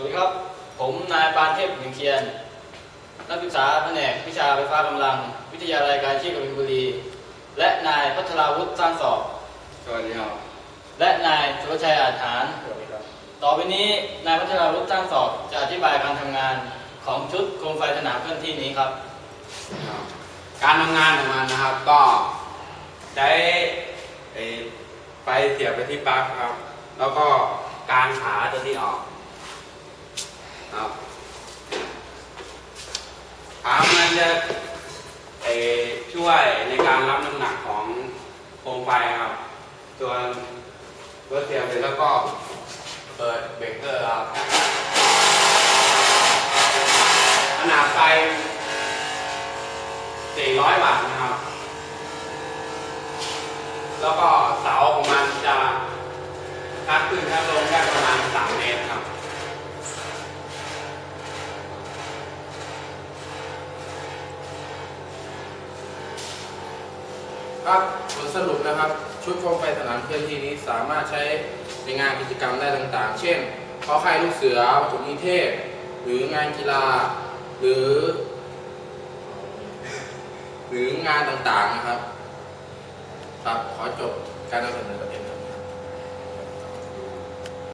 วัสดีครับ ผมนายปานเทพหนึ่งเคียน นักศึกษาแผนกวิชาไฟฟ้ากำลัง วิทยาลัยการอาชีพกบินบุรี และนายพัทราวุฒิสร้างสอบ สวัสดีครับ และนายสุรชัยอาจหาร ต่อไปนี้นายพัทราวุฒิสร้างสอบจะอธิบายการทำงานของชุดโคมไฟสนามเคลื่อนที่นี้ครับ การทำงานของมันนะครับก็ใช้ไอ้ไฟเสียบไปที่ปลั๊กครับ แล้วก็การขาตัวที่ออกครับ ขามันจะช่วยในการรับน้ำหนักของโคมไฟครับ ส่วนตัวเสียบเสร็จแล้วก็เปิดเบรกเกอร์ครับขนาดไฟ 400วัตต์นะครับ แล้วก็เสาของมันจะคัดขึ้นคัดลงได้ ครับผลสรุปนะครับ ชุดโคมไฟสนามเคลื่อนที่นี้สามารถใช้ในงานกิจกรรมได้ต่างๆ เช่นเพาะค่ายลูกเสือปฐมนิเทศ หรืองานกีฬา หรือ หรืองานต่างๆนะครับ ครับ ขอจบการนำเสนอประเด็นครับ